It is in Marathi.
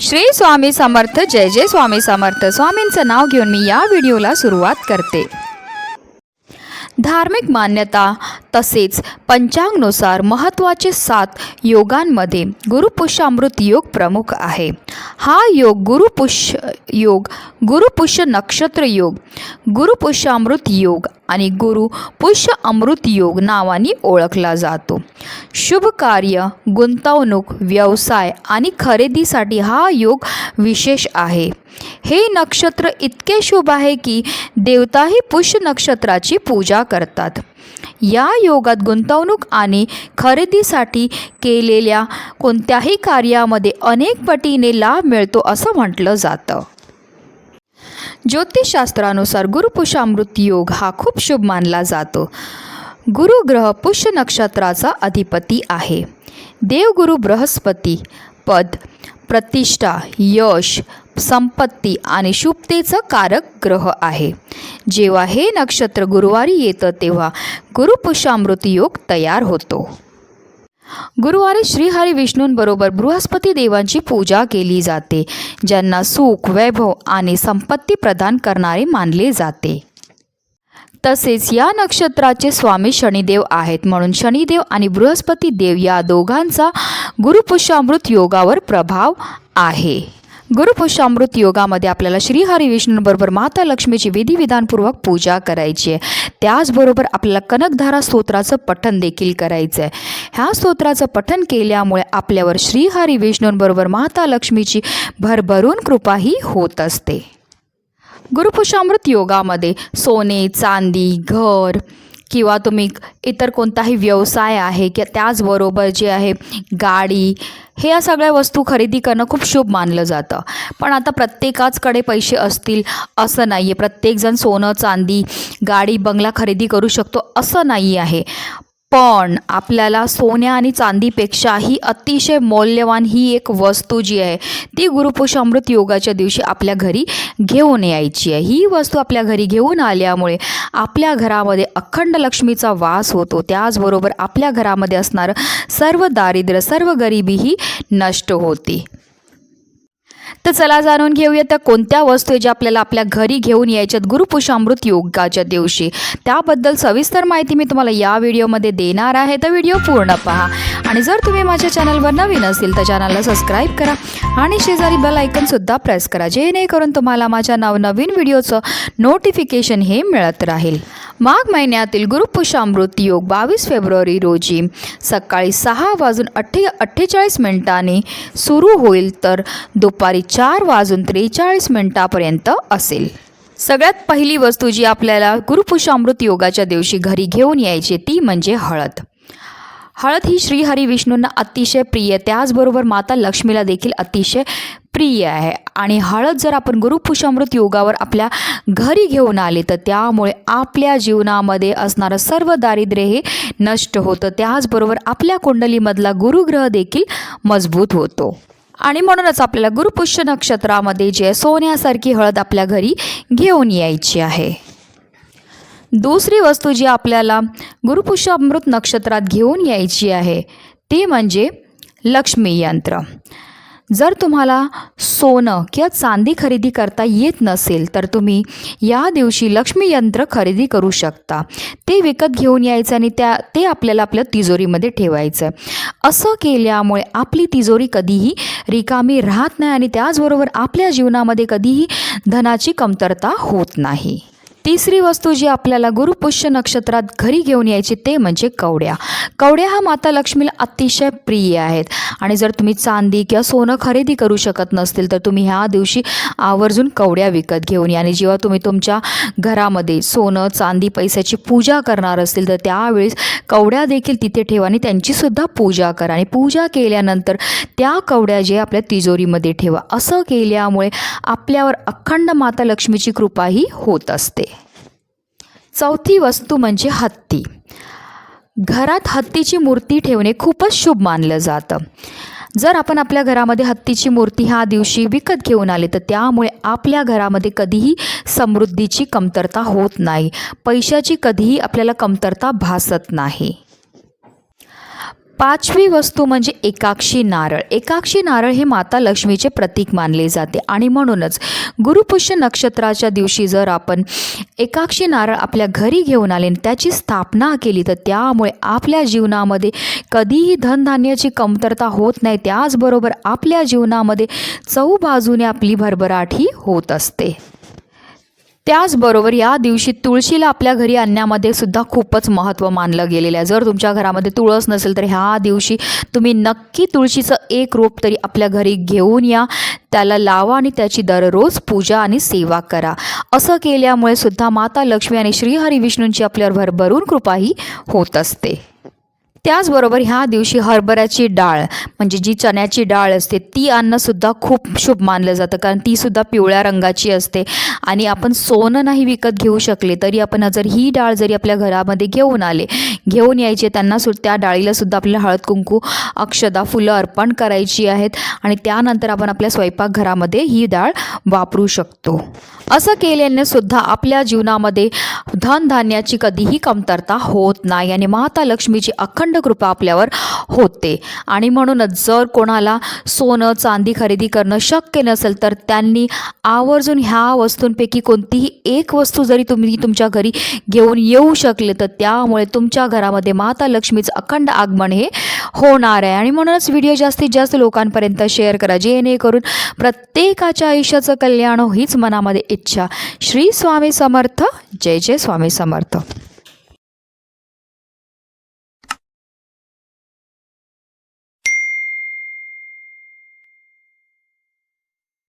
श्री स्वामी समर्थ जय जय स्वामी समर्थ. स्वामींचं नाव घेऊन मी या व्हिडिओला सुरुवात करते. धार्मिक मान्यता तसेच पंचांगनुसार महत्त्वाचे सात योगांमध्ये गुरुपुष्यामृत योग प्रमुख आहे. हा योग गुरुपुष्य योग गुरुपुष्य नक्षत्र योग गुरुपुष्यामृत योग आणि गुरु पुष्य अमृत योग नावाने ओळखला जातो. शुभ कार्य गुंतवणूक व्यवसाय आणि खरेदीसाठी हा योग विशेष आहे. हे नक्षत्र इतके शुभ आहे की देवताही पुष्य नक्षत्राची पूजा करतात. या योगात गुंतवणूक आणि खरेदीसाठी केलेल्या कोणत्याही कार्यामध्ये अनेक पटीने लाभ मिळतो असं म्हटलं जातं. ज्योतिषशास्त्रानुसार गुरुपुषामृत योग हा खूप शुभ मानला जातो. गुरुग्रह पुष्य नक्षत्राचा अधिपती आहे. देवगुरु बृहस्पती पद प्रतिष्ठा यश संपत्ती आणि शुभतेचं कारक ग्रह आहे. जेव्हा हे नक्षत्र गुरुवारी येतं तेव्हा गुरुपुषामृत योग तयार होतो. गुरुवारी श्रीहरी विष्णूंबरोबर बृहस्पती देवांची पूजा केली जाते ज्यांना सुख वैभव आणि संपत्ती प्रदान करणारे मानले जाते. तसेच या नक्षत्राचे स्वामी शनिदेव आहेत म्हणून शनिदेव आणि बृहस्पती देव या दोघांचा गुरुपुष्यामृत योगावर प्रभाव आहे. गुरुपुष्यामृत योगामध्ये आपल्याला श्रीहरी विष्णूंबरोबर माता लक्ष्मीची विधिविधानपूर्वक पूजा करायची आहे. त्याचबरोबर आपल्याला कनकधारा स्तोत्राचं पठण देखील करायचं आहे. ह्या स्तोत्राचं पठण केल्यामुळे आपल्यावर श्रीहरी विष्णूंबरोबर माता लक्ष्मीची भरभरून कृपाही होत असते. गुरुपुषामृत योगामध्ये सोने चांदी घर किंवा तुम्ही इतर कोणताही व्यवसाय आहे किंवा त्याचबरोबर जे आहे गाडी हे या सगळ्या वस्तू खरेदी करणं खूप शुभ मानलं जातं. पण आता प्रत्येकाचकडे पैसे असतील असं नाही आहे प्रत्येकजण सोनं चांदी गाडी बंगला खरेदी करू शकतो असं नाही आहे पण आपल्याला सोन्या आणि चांदीपेक्षाही अतिशय मौल्यवान ही एक वस्तू जी आहे ती गुरुपुषामृत योगाच्या दिवशी आपल्या घरी घेऊन यायची आहे. ही वस्तू आपल्या घरी घेऊन आल्यामुळे आपल्या घरामध्ये अखंड लक्ष्मीचा वास होतो. त्याचबरोबर आपल्या घरामध्ये असणारं सर्व दारिद्र्य सर्व गरिबी ही नष्ट होते. तर चला जाणून घेऊया त्या कोणत्या वस्तू ज्या आपल्याला आपल्या घरी घेऊन यायच्यात. गुरुपुषामृत योगाच्या दिवशी. त्याबद्दल सविस्तर माहिती मी तुम्हाला या व्हिडिओमध्ये देणार आहे. तर व्हिडिओ पूर्ण पहा. आणि जर तुम्ही माझ्या चॅनलवर नवीन असेल तर चॅनलला सबस्क्राईब करा. आणि शेजारी बेल आयकनसुद्धा प्रेस करा जेणेकरून तुम्हाला माझ्या नवनवीन व्हिडिओचं नोटिफिकेशन हे मिळत राहील. माघ महिन्यातील गुरुपुषामृत योग बावीस फेब्रुवारी रोजी सकाळी सहा वाजून अठ्ठे अठ्ठेचाळीस मिनिटांनी सुरू होईल. तर दुपारी चार वाजून त्रेचाळीस मिनिटापर्यंत असेल. सगळ्यात पहिली वस्तू जी आपल्याला गुरुपुषामृत योगाच्या दिवशी घरी घेऊन यायची ती म्हणजे हळद. हळद ही श्रीहरी विष्णूंना अतिशय प्रिय त्याचबरोबर माता लक्ष्मीला देखील अतिशय प्रिय आहे. आणि हळद जर आपण गुरुपुषामृत योगावर आपल्या घरी घेऊन आले तर त्यामुळे आपल्या जीवनामध्ये असणारं सर्व दारिद्र्य हे नष्ट होतं. त्याचबरोबर आपल्या कुंडलीमधला गुरुग्रह देखील मजबूत होतो. आणि म्हणूनच आपल्याला गुरुपुष्य नक्षत्रामध्ये जे सोन्यासारखी हळद आपल्या घरी घेऊन यायची आहे. दुसरी वस्तू जी आपल्याला गुरुपुष्य अमृत नक्षत्रात घेऊन यायची आहे ती म्हणजे लक्ष्मी यंत्र. जर तुम्हाला सोनं किंवा चांदी खरेदी करता येत नसेल तर तुम्ही या दिवशी लक्ष्मी यंत्र खरेदी करू शकता. ते विकत घेऊन यायचं आणि त्या ते आपल्याला आपल्या तिजोरीमध्ये ठेवायचं. असं केल्यामुळे आपली तिजोरी कधीही रिकामी राहत नाही आणि त्याचबरोबर आपल्या जीवनामध्ये कधीही धनाची कमतरता होत नाही. तिसरी वस्तू जी आपल्याला गुरुपुष्य नक्षत्रात घरी घेऊन यायची ते म्हणजे कवड्या. कवड्या हा माता लक्ष्मीला अतिशय प्रिय आहेत. आणि जर तुम्ही चांदी किंवा सोनं खरेदी करू शकत नसतील तर तुम्ही ह्या दिवशी आवर्जून कवड्या विकत घेऊन या. आणि जेव्हा तुम्ही तुमच्या घरामध्ये सोनं चांदी पैशाची पूजा करणार असतील तर त्यावेळेस कवड्या देखील तिथे ठेवा आणि त्यांचीसुद्धा पूजा करा. आणि पूजा केल्यानंतर त्या कवड्या जे आपल्या तिजोरीमध्ये ठेवा. असं केल्यामुळे आपल्यावर अखंड माता लक्ष्मीची कृपाही होत असते. चौथी वस्तू म्हणजे हत्ती. घरात हत्तीची मूर्ती ठेवणे खूपच शुभ मानलं जातं. जर आपण आपल्या घरामध्ये हत्तीची मूर्ती ह्या दिवशी विकत घेऊन आले तर त्यामुळे आपल्या घरामध्ये कधीही समृद्धीची कमतरता होत नाही. पैशाची कधीही आपल्याला कमतरता भासत नाही. पाचवी वस्तू म्हणजे एकाक्षी नारळ. एकाक्षी नारळ हे माता लक्ष्मीचे प्रतीक मानले जाते. आणि म्हणूनच गुरुपुष्य नक्षत्राच्या दिवशी जर आपण एकाक्षी नारळ आपल्या घरी घेऊन आले आणि त्याची स्थापना केली तर त्यामुळे आपल्या जीवनामध्ये कधीही धनधान्याची कमतरता होत नाही. त्याचबरोबर आपल्या जीवनामध्ये चौबाजूने आपली भरभराट ही होत असते. त्याचबरोबर या दिवशी तुळशीला आपल्या घरी आणण्यामध्ये सुद्धा खूपच महत्त्व मानलं गेलेलं आहे. जर तुमच्या घरामध्ये तुळस नसेल तर ह्या दिवशी तुम्ही नक्की तुळशीचं एक रोप तरी आपल्या घरी घेऊन या. त्याला लावा आणि त्याची दररोज पूजा आणि सेवा करा. असं केल्यामुळे सुद्धा माता लक्ष्मी आणि श्रीहरी विष्णूंची आपल्यावर भरभरून कृपाही होत असते. त्याचबरोबर ह्या दिवशी हरभऱ्याची डाळ म्हणजे जी चण्याची डाळ असते ती अन्नसुद्धा खूप शुभ मानलं जातं कारण तीसुद्धा पिवळ्या रंगाची असते. आणि आपण सोनं नाही विकत घेऊ शकले तरी आपण जर ही डाळ जरी आपल्या घरामध्ये घेऊन आले घेऊन यायचे त्यांना सु त्या डाळीलासुद्धा आपल्याला हळद कुंकू अक्षदा फुलं अर्पण करायची आहेत. आणि त्यानंतर आपण आपल्या स्वयंपाकघरामध्ये ही डाळ वापरू शकतो. असं केल्याने सुद्धा आपल्या जीवनामध्ये धनधान्याची कधीही कमतरता होत नाही. आणि माता लक्ष्मीची अखंड कृपा आपल्यावर होते. आणि म्हणूनच जर कोणाला सोनं चांदी खरेदी करणं शक्य नसेल तर त्यांनी आवर्जून ह्या वस्तूंपैकी कोणतीही एक वस्तू जरी तुम्ही तुमच्या घरी घेऊन येऊ शकले तर त्यामुळे तुमच्या घरामध्ये माता लक्ष्मीचं अखंड आगमन हे होणार आहे. आणि म्हणूनच व्हिडिओ जास्तीत जास्त लोकांपर्यंत शेअर करा जेणेकरून प्रत्येकाच्या आयुष्याचं कल्याण हो हीच मनामध्ये इच्छा. श्री स्वामी समर्थ. जय जय स्वामी समर्थ.